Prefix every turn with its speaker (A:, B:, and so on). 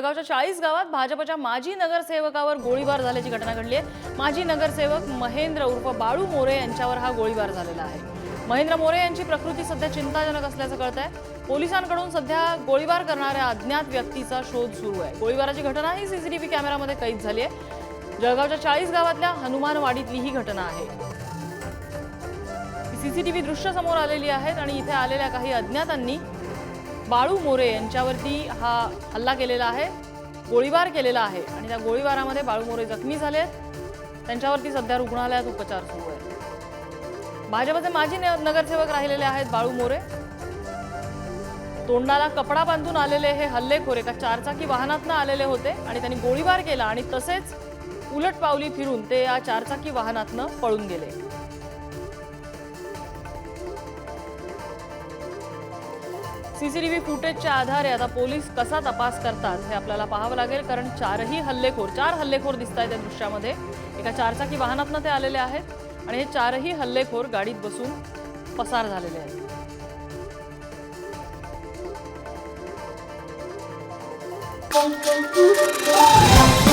A: जळगावच्या चाळीस गावात भाजपच्या माजी नगरसेवकावर गोळीबार झाल्याची घटना घडली आहे. माजी नगरसेवक महेंद्र उर्फ बाळू मोरे यांच्यावर हा गोळीबार झालेला आहे. महेंद्र मोरे यांची प्रकृती सध्या चिंताजनक असल्याचं कळत आहे पोलिसांकडून सध्या गोळीबार करणाऱ्या अज्ञात व्यक्तीचा शोध सुरू आहे. गोळीबाराची घटना ही सीसीटीव्ही कॅमेरामध्ये कैद झाली आहे. जळगावच्या चाळीस गावातल्या हनुमानवाडीतली ही घटना आहे. सीसीटीव्ही दृश्य समोर आलेली आहेत आणि इथे आलेल्या काही अज्ञातांनी बाळू मोरे यांच्यावरती हा हल्ला केलेला आहे गोळीबार केलेला आहे आणि त्या गोळीबारामध्ये बाळू मोरे जखमी झाले आहेत त्यांच्यावरती सध्या रुग्णालयात उपचार सुरू आहेत. भाजपचे माजी नगरसेवक राहिलेले आहेत बाळू मोरे. तोंडाला कपडा बांधून आलेले हे हल्लेखोर एका चारचाकी वाहनातनं आलेले होते आणि त्यांनी गोळीबार केला आणि तसेच उलट पावली फिरून ते या चारचाकी वाहनातनं पळून गेले. सीसीटीव्ही फुटेजच्या आधारे आता पोलीस कसा तपास करतात हे आपल्याला पाहावं लागेल कारण चारही हल्लेखोर चार हल्लेखोर दिसत आहेत त्या दृश्यामध्ये एका चारचाकी वाहनातनं ते आलेले आहेत आणि हे चारही हल्लेखोर गाडीत बसून पसार झालेले आहेत
B: Thank you.